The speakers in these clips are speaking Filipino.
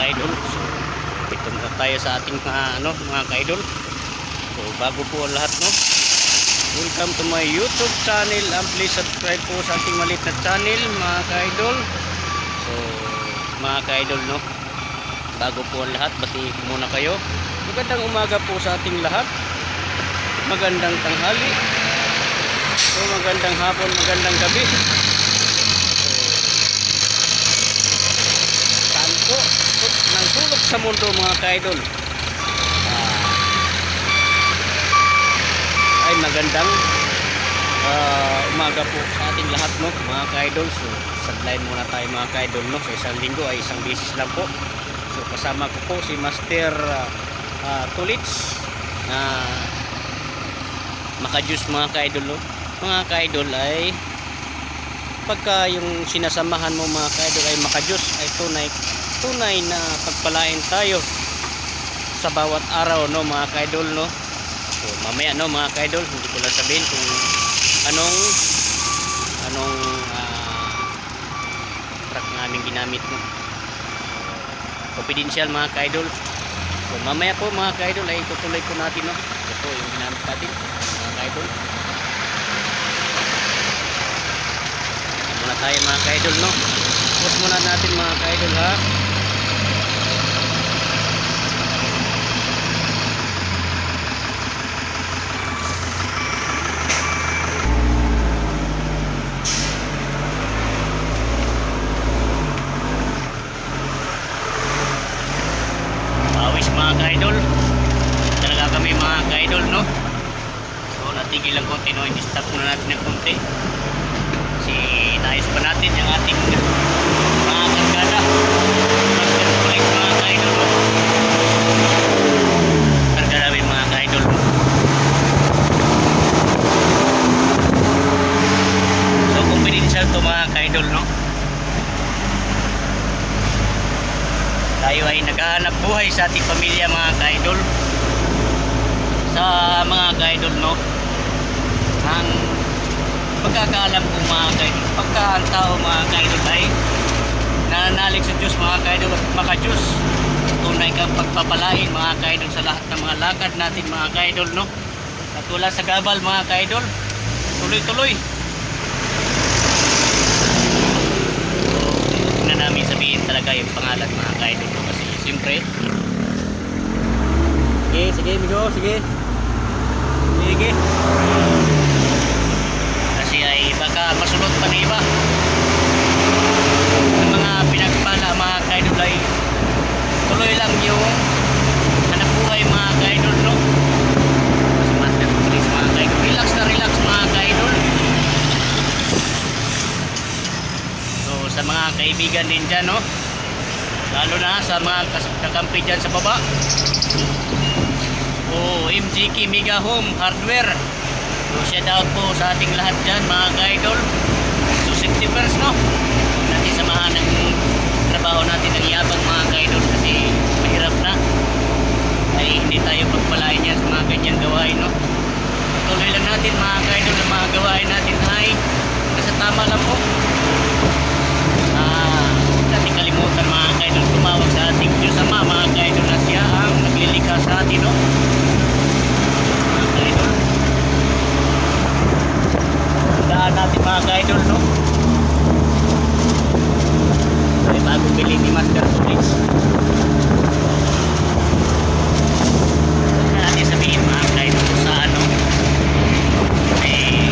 ka-idol. So, ito na tayo sa ating mga, ano, mga ka-idol. So, bago po ang lahat, no? Welcome to my YouTube channel and please subscribe po sa ating maliit na channel, mga ka-idol. So, mga ka-idol, no? Bago po ang lahat, batiin muna kayo. Magandang umaga po sa ating lahat. Magandang tanghali. So, magandang hapon, magandang gabi. saan po ng sulok sa mundo mga ka-idol. Ah, ay magandang ah, umaga po sa ating lahat no mga ka-idol. So sadline muna tayo mga ka-idol no. Sa isang linggo ay isang beses lang po. So kasama ko po si Master ah, ah, Tulits na makajus mga ka-idol no. Mga ka-idol ay pagka yung sinasamahan mo mga kaidol ay makajus ay tunay tunay na pagpalain tayo sa bawat araw no mga kaidol no? So mamaya no mga kaidol hindi ko lang sabihin kung anong anong ah, truck na aming ginamit no? Confidential mga kaidol. So mamaya po mga kaidol ay tutuloy po natin no? Ito yung ginamit natin mga kaidol. Muna tayo mga kaidol no mga kaidol ha? Pawis mga kaidol. Talaga kami mga kaidol no? So natigil lang konti no? I-stop muna natin ng konti. Si nais pa natin yung ating mga kargada master collect mga ka-idol no? karga namin mga ka-idol no? so confidential ka-idol no? Tayo ay naghahanap buhay sa ating pamilya mga ka-idol. Sa mga ka-idol no? Ang pagkakaalam ko mga kaidol pagka ang tao mga kaidol ay nananalig sa Diyos mga kaidol at makajus tunay kang pagpapalain mga kaidol sa lahat ng mga lakad natin mga kaidol no? At wala sa gabal mga kaidol. Tuloy tuloy na namin sabihin talaga yung pangalan mga kaidol no kasi siyempre. Sige sige migo sige. Sige. Kasi ay baka masulot pa ng iba. Ang mga pinagpala mga kaidol ay tuloy lang yung hanap mga kaidol no? Si master police mga kaidol. Relax na relax mga kaidol. Sa mga kaibigan din dyan no lalo na sa mga kakampi dyan sa baba o MGK Mega Home Hardware So shout out po sa ating lahat dyan mga ka-idol. So safety first no. Huwag natin samahan ng trabaho natin ng yabang mga ka-idol kasi mahirap na. Ay hindi tayo pagpalain yan sa mga ganyang gawain no. Tuloy lang natin mga ka-idol mga gawain natin ay nasa tama lang po. Ah, huwag natin kalimutan mga ka-idol tumawag sa ating Diyos Ama mga ka-idol na siya ang naglilikha sa atin no. Mga ka-idol daan natin mga ka-idol no ay bagong bili ni Master Police Huwag na natin sabihin mga ka-idol kung saan no ay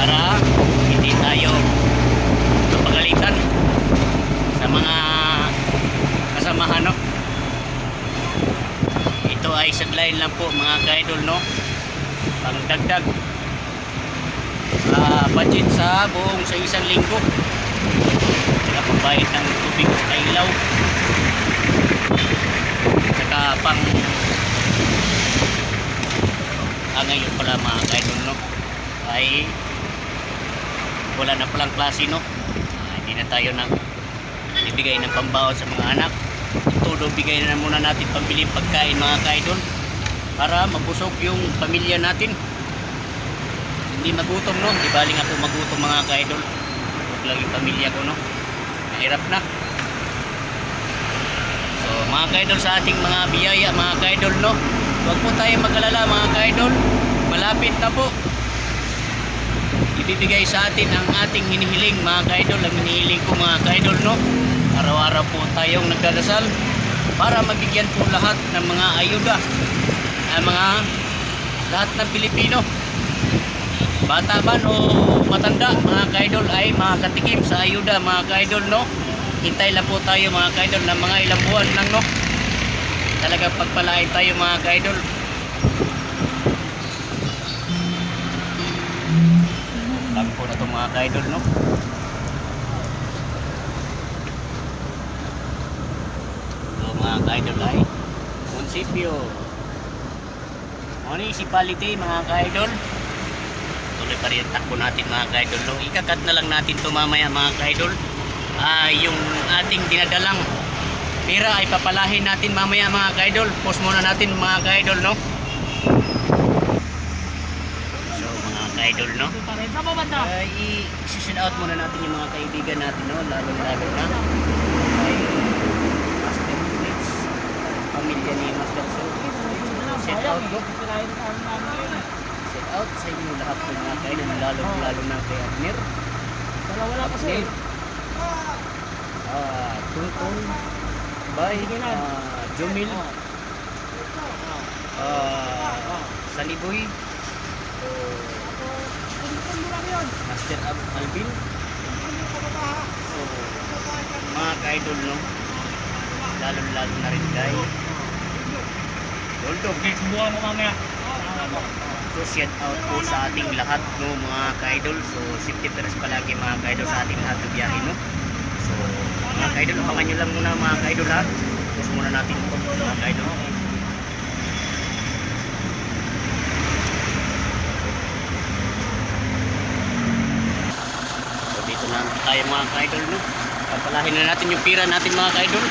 para hindi tayo mapagalitan sa mga kasamahan no ito ay sadline lang po mga ka-idol no pangdagdag ah, buong sa isang linggo. Saka pagbayad ng tubig sa ilaw. Saka pang ah, ngayon pala mga kaidol no? Ay wala na palang klase no? Ah, na tayo nang ibigay ng pambaon sa mga anak. Todo bigay na muna natin pambili pagkain mga kaidol para mabusog yung pamilya natin hindi magutom no di baling ako magutom mga ka-idol huwag lang yung pamilya ko no mahirap na mga kaidol sa ating mga biyaya, mga kaidol, no? Huwag po tayo mag-alala, mga kaidol. Malapit na po. Ibibigay sa atin ang ating hinihiling, mga kaidol. Ang hinihiling ko, mga kaidol, no? Araw-araw po tayong nagdadasal para mabigyan po lahat ng mga ayuda ang mga lahat ng Pilipino bata man o matanda mga kaidol ay makakatikim sa ayuda mga kaidol no? Hintay lang po tayo mga kaidol ng mga ilang buwan lang no? Talagang pagpalain tayo mga kaidol. Lang po na to mga kaidol no? So mga kaidol ay munisipyo municipality mga kaidol tuloy pa rin takbo natin mga kaidol. No? ikakat na lang natin to mamaya mga kaidol ah yung ating dinadalang pera ay papalahin natin mamaya mga kaidol. Post muna natin mga kaidol no? So mga kaidol no? Ay i-shout out muna natin yung mga kaibigan natin no? Lalo lalo na ay Master pamilya ni Master So shout out no out sa inyo lahat po mga kaidol lalo lalo na kay Admir Wala pa Update. Ah, Tungtong. Bay. Ah, Jumil. Ah, Saniboy. Master Ab Alvin. So, mga ka-idol, no? Lalo-lalo na rin kay Doldo. Buha mo mamaya. So, shout out po sa ating lahat, no, mga ka-idol. So, safety first palagi mga ka-idol sa ating lahat biyahe, no? So, mga ka-idol, abangan lang muna mga ka-idol ha. Tapos muna natin ito, mga ka-idol. So, dito na tayo mga ka-idol, no? Papalahin na natin yung pira natin mga ka-idol.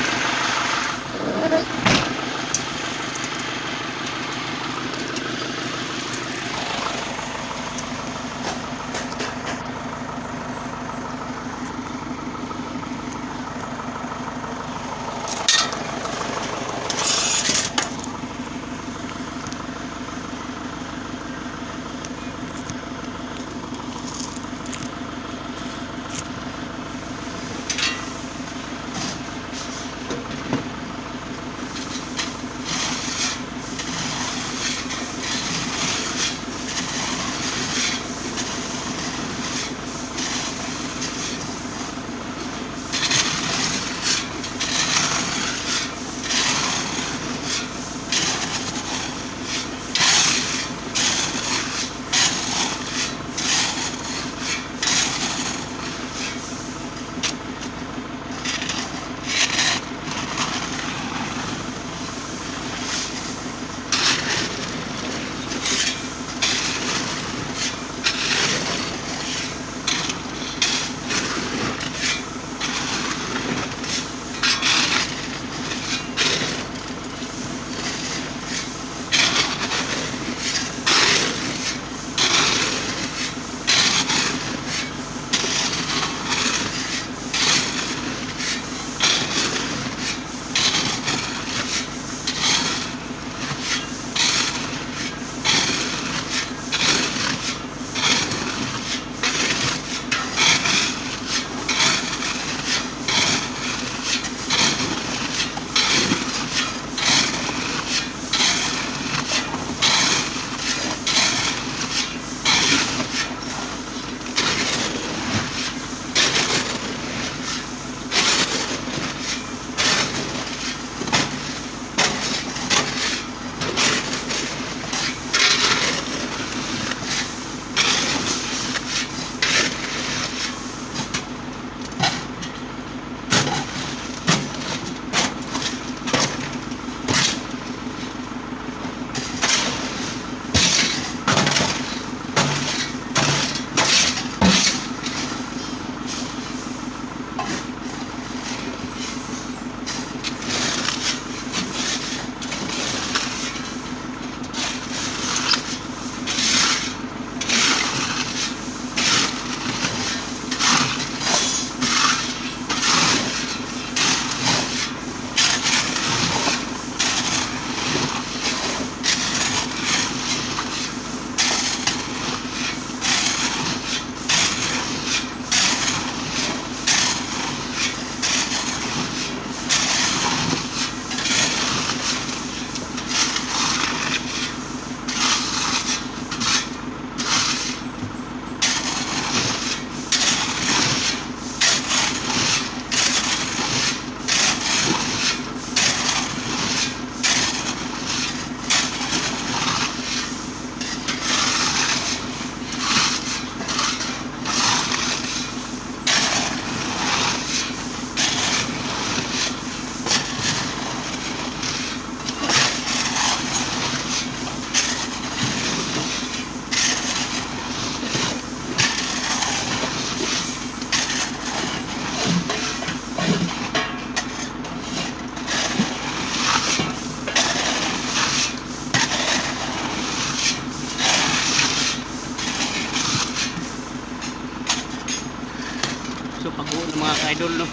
So pag-uwi ng mga ka-idol no.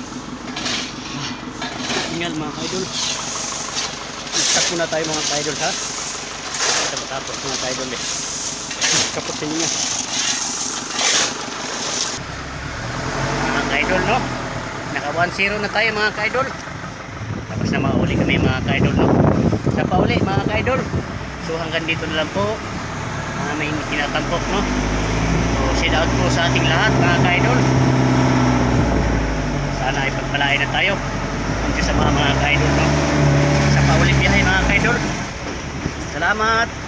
Ingal mga ka-idol. Stop muna tayo mga ka-idol ha. Ito matapos mga ka-idol eh. Kaputin niya. Mga ka-idol no. Naka 1-0 na tayo mga ka-idol. Tapos na mauli kami mga ka-idol no. Sa pauli mga ka-idol. So hanggang dito na lang po. Uh, may tinatampok no. So shout out po sa ating lahat mga ka-idol. Sana ay pagpalain na tayo. Ang sa mga mga ka-idol no. Sa pauli biyahe mga ka-idol. Salamat.